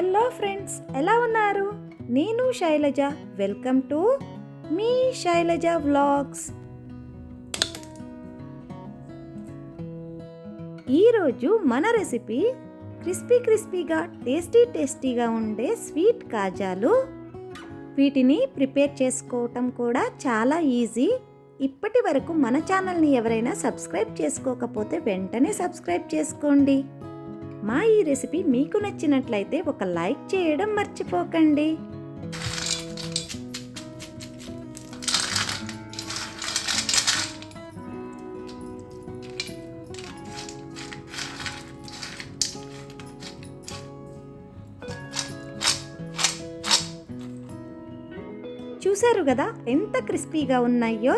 Hello friends ఎలా ఉన్నారు? నేను శైలజ. వెల్కమ్ టు మీ శైలజ వ్లాగ్స్ ఈరోజు మన రెసిపీ క్రిస్పీ క్రిస్పీగా టేస్టీ టేస్టీగా ఉండే స్వీట్ కాజాలు. వీటిని ప్రిపేర్ చేసుకోవటం కూడా చాలా ఈజీ ఇప్పటి వరకు మన ఛానల్ని ఎవరైనా సబ్స్క్రైబ్ చేసుకోకపోతే వెంటనే సబ్స్క్రైబ్ చేసుకోండి. మా ఈ రెసిపీ మీకు నచ్చినట్లయితే ఒక లైక్ చేయడం మర్చిపోకండి. చూశారు కదా ఎంత క్రిస్పీగా ఉన్నాయో?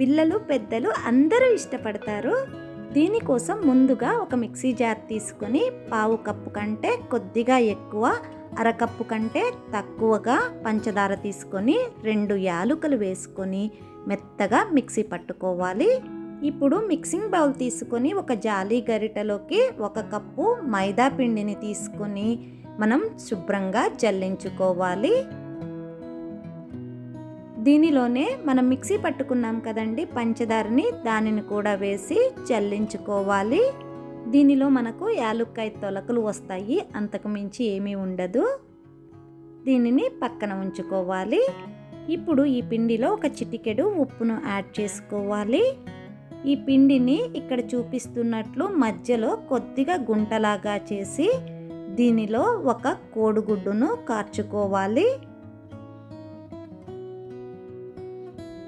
పిల్లలు పెద్దలు అందరూ ఇష్టపడతారు. దీనికోసం ముందుగా ఒక మిక్సీ జార్ తీసుకొని పావు కప్పు కంటే కొద్దిగా ఎక్కువ అరకప్పు కంటే తక్కువగా పంచదార తీసుకొని రెండు యాలుకలు వేసుకొని మెత్తగా మిక్సీ పట్టుకోవాలి. ఇప్పుడు మిక్సింగ్ బౌల్ తీసుకొని ఒక జాలి గరిటెలోకి ఒక కప్పు మైదా పిండిని తీసుకొని మనం శుభ్రంగా జల్లించుకోవాలి. దీనిలోనే మనం మిక్సీ పట్టుకున్నాం కదండి పంచదారని దానిని కూడా వేసి చల్లించుకోవాలి. దీనిలో మనకు యాలుక్కాయ తొలకలు వస్తాయి అంతకు మించి ఏమీ ఉండదు. దీనిని పక్కన ఉంచుకోవాలి. ఇప్పుడు ఈ పిండిలో ఒక చిటికెడు ఉప్పును యాడ్ చేసుకోవాలి. ఈ పిండిని ఇక్కడ చూపిస్తున్నట్లు మధ్యలో కొద్దిగా గుంటలాగా చేసి దీనిలో ఒక కోడిగుడ్డును కార్చుకోవాలి.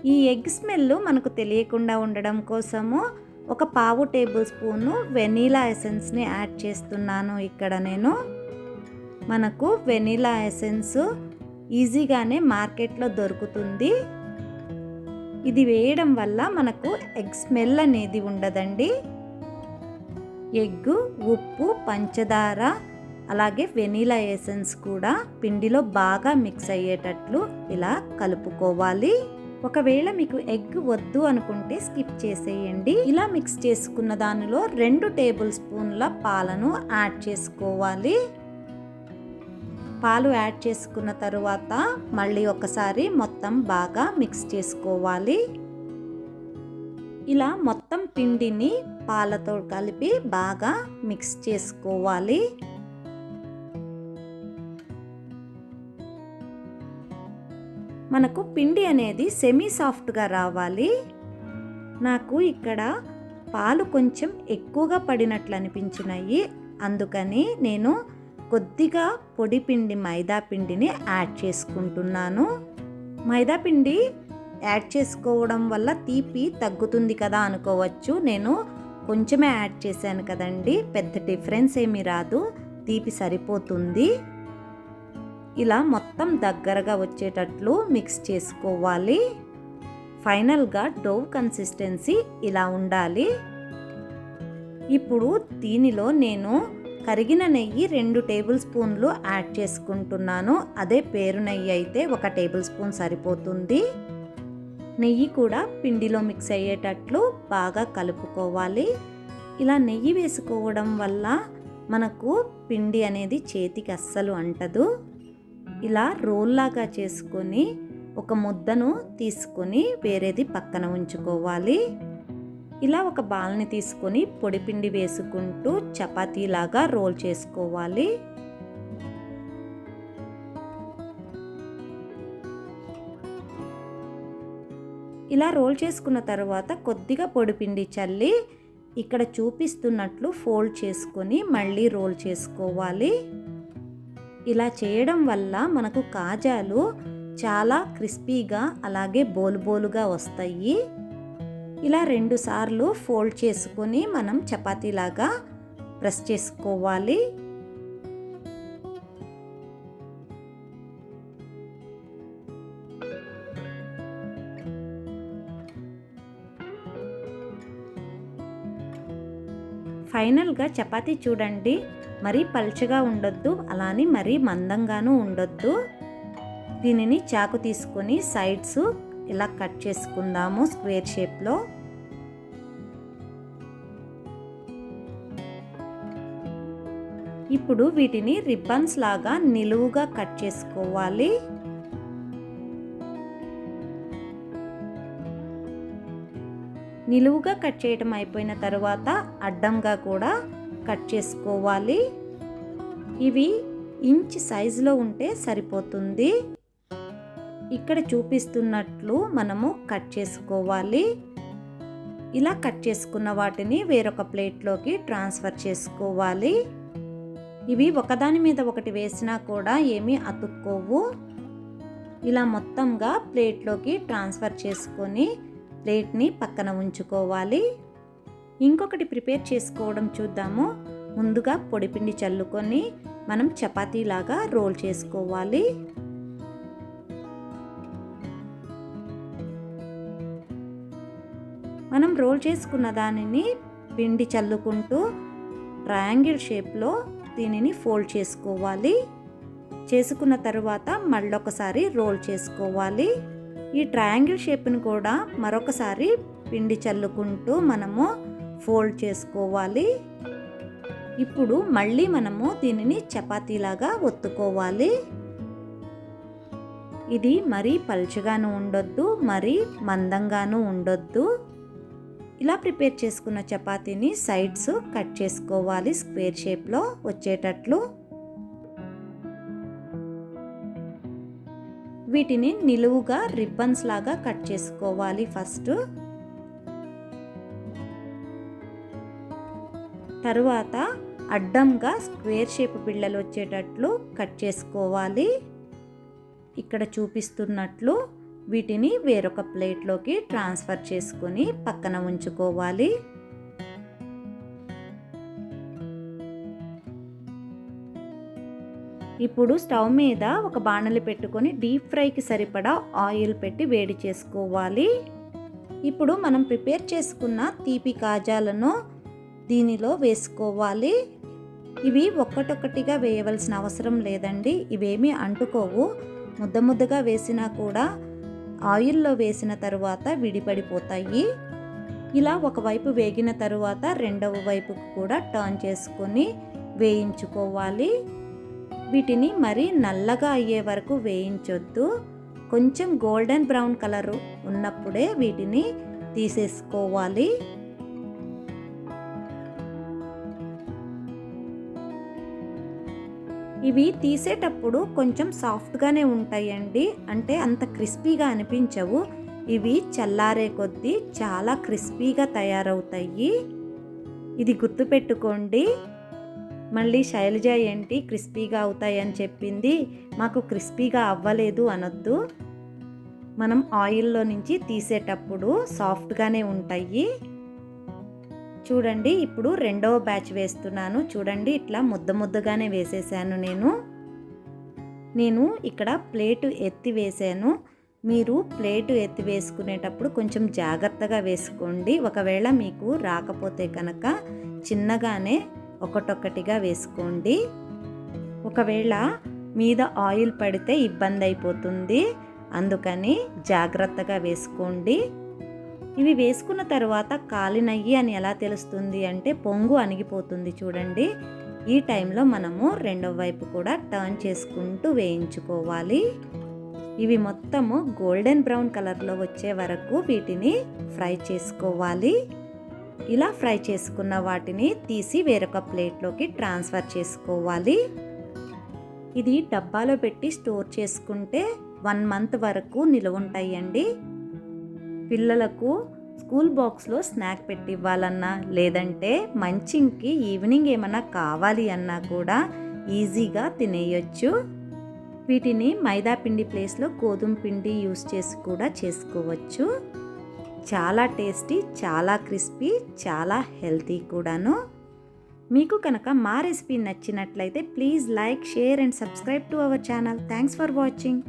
ఈ ఎగ్ స్మెల్ మనకు తెలియకుండా ఉండడం కోసము ఒక పావు టేబుల్ స్పూను వెనీలా ఎసెన్స్ని యాడ్ చేస్తున్నాను ఇక్కడ నేను. మనకు వెనీలా ఎసెన్స్ ఈజీగానే మార్కెట్లో దొరుకుతుంది. ఇది వేయడం వల్ల మనకు ఎగ్ స్మెల్ అనేది ఉండదండి. ఎగ్ ఉప్పు పంచదార అలాగే వెనీలా ఎసెన్స్ కూడా పిండిలో బాగా మిక్స్ అయ్యేటట్లు ఇలా కలుపుకోవాలి. ఒకవేళ మీకు ఎగ్ వద్దు అనుకుంటే స్కిప్ చేసేయండి. ఇలా మిక్స్ చేసుకున్న దానిలో రెండు టేబుల్ స్పూన్ల పాలను యాడ్ చేసుకోవాలి. పాలు యాడ్ చేసుకున్న తరువాత మళ్ళీ ఒకసారి మొత్తం బాగా మిక్స్ చేసుకోవాలి. ఇలా మొత్తం పిండిని పాలతో కలిపి బాగా మిక్స్ చేసుకోవాలి. మనకు పిండి అనేది సెమీ సాఫ్ట్గా రావాలి. నాకు ఇక్కడ పాలు కొంచెం ఎక్కువగా పడినట్లు అనిపించినాయి. అందుకని నేను కొద్దిగా పొడి పిండి మైదా పిండిని యాడ్ చేసుకుంటున్నాను. మైదా పిండి యాడ్ చేసుకోవడం వల్ల తీపి తగ్గుతుంది కదా అనుకోవచ్చు. నేను కొంచెమే యాడ్ చేశాను కదండి. పెద్ద డిఫరెన్స్ ఏమీ రాదు. తీపి సరిపోతుంది. ఇలా మొత్తం దగ్గరగా వచ్చేటట్లు మిక్స్ చేసుకోవాలి. ఫైనల్గా డోవ్ కన్సిస్టెన్సీ ఇలా ఉండాలి. ఇప్పుడు దీనిలో నేను కరిగిన నెయ్యి రెండు టేబుల్ స్పూన్లు యాడ్ చేసుకుంటున్నాను. అదే పేరు నెయ్యి అయితే ఒక టేబుల్ స్పూన్ సరిపోతుంది. నెయ్యి కూడా పిండిలో మిక్స్ అయ్యేటట్లు బాగా కలుపుకోవాలి. ఇలా నెయ్యి వేసుకోవడం వల్ల మనకు పిండి అనేది చేతికి అస్సలు అంటదు. ఇలా రోల్లాగా చేసుకొని ఒక ముద్దను తీసుకొని వేరేది పక్కన ఉంచుకోవాలి. ఇలా ఒక బాల్ని తీసుకొని పొడిపిండి వేసుకుంటూ చపాతీలాగా రోల్ చేసుకోవాలి. ఇలా రోల్ చేసుకున్న తర్వాత కొద్దిగా పొడిపిండి చల్లి ఇక్కడ చూపిస్తున్నట్లు ఫోల్డ్ చేసుకొని మళ్ళీ రోల్ చేసుకోవాలి. ఇలా చేయడం వల్ల మనకు కాజాలు చాలా క్రిస్పీగా అలాగే బోలుబోలుగా వస్తాయి. ఇలా రెండు సార్లు ఫోల్డ్ చేసుకొని మనం చపాతీలాగా ప్రెస్ చేసుకోవాలి. ఫైనల్గా చపాతీ చూడండి. మరీ పల్చగా ఉండొద్దు అలానే మరీ మందంగాను ఉండొద్దు. దీనిని చాకు తీసుకొని సైడ్స్ ఇలా కట్ చేసుకుందాము స్క్వేర్ షేప్లో. ఇప్పుడు వీటిని రిబ్బన్స్ లాగా నిలువుగా కట్ చేసుకోవాలి. నిలువుగా కట్ చేయటం అయిపోయిన తర్వాత అడ్డంగా కూడా కట్ చేసుకోవాలి. ఇవి ఇంచ్ సైజులో ఉంటే సరిపోతుంది. ఇక్కడ చూపిస్తున్నట్లు మనము కట్ చేసుకోవాలి. ఇలా కట్ చేసుకున్న వాటిని వేరొక ప్లేట్లోకి ట్రాన్స్ఫర్ చేసుకోవాలి. ఇవి ఒకదాని మీద ఒకటి వేసినా కూడా ఏమీ అతుక్కోవు. ఇలా మొత్తంగా ప్లేట్లోకి ట్రాన్స్ఫర్ చేసుకొని ప్లేట్ని పక్కన ఉంచుకోవాలి. ఇంకొకటి ప్రిపేర్ చేసుకోవడం చూద్దాము. ముందుగా పొడిపిండి చల్లుకొని మనం చపాతీలాగా రోల్ చేసుకోవాలి. మనం రోల్ చేసుకున్న దానిని పిండి చల్లుకుంటూ ట్రయాంగిల్ షేప్లో దీనిని ఫోల్డ్ చేసుకోవాలి. చేసుకున్న తర్వాత మళ్ళొకసారి రోల్ చేసుకోవాలి. ఈ ట్రయాంగిల్ షేప్ని కూడా మరొకసారి పిండి చల్లుకుంటూ మనము ఫోల్డ్ చేసుకోవాలి. ఇప్పుడు మళ్ళీ మనము దీనిని చపాతీలాగా ఒత్తుకోవాలి. ఇది మరీ పలుచగాను ఉండొద్దు మరీ మందంగాను ఉండొద్దు. ఇలా ప్రిపేర్ చేసుకున్న చపాతీని సైడ్స్ కట్ చేసుకోవాలి స్క్వేర్ షేప్లో వచ్చేటట్లు. వీటిని నిలువుగా రిబ్బన్స్ లాగా కట్ చేసుకోవాలి ఫస్ట్. తరువాత అడ్డంగా స్క్వేర్ షేప్ బిళ్ళలు వచ్చేటట్లు కట్ చేసుకోవాలి. ఇక్కడ చూపిస్తున్నట్లు వీటిని వేరొక ప్లేట్లోకి ట్రాన్స్ఫర్ చేసుకొని పక్కన ఉంచుకోవాలి. ఇప్పుడు స్టవ్ మీద ఒక బాణలి పెట్టుకొని డీప్ ఫ్రైకి సరిపడా ఆయిల్ పెట్టి వేడి చేసుకోవాలి. ఇప్పుడు మనం ప్రిపేర్ చేసుకున్న తీపి కాజాలను దీనిలో వేసుకోవాలి. ఇవి ఒక్కటొక్కటిగా వేయవలసిన అవసరం లేదండి. ఇవేమీ అంటుకోవు. ముద్ద ముద్దగా వేసినా కూడా ఆయిల్లో వేసిన తరువాత విడిపడిపోతాయి. ఇలా ఒకవైపు వేగిన తరువాత రెండవ వైపుకు కూడా టర్న్ చేసుకొని వేయించుకోవాలి. వీటిని మరి నల్లగా అయ్యే వరకు వేయించొద్దు. కొంచెం గోల్డెన్ బ్రౌన్ కలర్ ఉన్నప్పుడే వీటిని తీసేసుకోవాలి. ఇవి తీసేటప్పుడు కొంచెం సాఫ్ట్గానే ఉంటాయండి. అంటే అంత క్రిస్పీగా అనిపించవు. ఇవి చల్లారే కొద్దీ చాలా క్రిస్పీగా తయారవుతాయి. ఇది గుర్తుపెట్టుకోండి. మళ్ళీ శైలజ ఏంటి క్రిస్పీగా అవుతాయని చెప్పింది. మాకు క్రిస్పీగా అవ్వలేదు అనొద్దు. మనం ఆయిల్లో నుంచి తీసేటప్పుడు సాఫ్ట్గానే ఉంటాయి. చూడండి ఇప్పుడు రెండవ బ్యాచ్ వేస్తున్నాను. చూడండి ఇట్లా ముద్ద ముద్దగానే వేసేసాను నేను. నేను ఇక్కడ ప్లేటు ఎత్తి వేసాను. మీరు ప్లేటు ఎత్తి వేసుకునేటప్పుడు కొంచెం జాగ్రత్తగా వేసుకోండి. ఒకవేళ మీకు రాకపోతే కనుక చిన్నగానే ఒకటొక్కటిగా వేసుకోండి. ఒకవేళ మీద ఆయిల్ పడితే ఇబ్బంది అయిపోతుంది. అందుకని జాగ్రత్తగా వేసుకోండి. ఇవి వేసుకున్న తర్వాత కాలినయ్యి అని ఎలా తెలుస్తుంది అంటే పొంగు అణిగిపోతుంది చూడండి. ఈ టైంలో మనము రెండవ వైపు కూడా టర్న్ చేసుకుంటూ వేయించుకోవాలి. ఇవి మొత్తము గోల్డెన్ బ్రౌన్ కలర్లో వచ్చే వరకు వీటిని ఫ్రై చేసుకోవాలి. ఇలా ఫ్రై చేసుకున్న వాటిని తీసి వేరొక ప్లేట్లోకి ట్రాన్స్ఫర్ చేసుకోవాలి. ఇది డబ్బాలో పెట్టి స్టోర్ చేసుకుంటే వన్ మంత్ వరకు నిలువ ఉంటాయండి పిల్లలకు స్కూల్ బాక్స్లో స్నాక్ పెట్టి ఇవ్వాలన్నా లేదంటే మంచింగ్కి ఈవినింగ్ ఏమన్నా కావాలి అన్నా కూడా ఈజీగా తినేయొచ్చు. వీటిని మైదా పిండి ప్లేస్లో గోధుమ పిండి యూస్ చేసి కూడా చేసుకోవచ్చు. చాలా టేస్టీ చాలా క్రిస్పీ చాలా హెల్తీ కూడాను. మీకు కనుక మా రెసిపీ నచ్చినట్లయితే please like share and subscribe to our channel. Thanks for watching.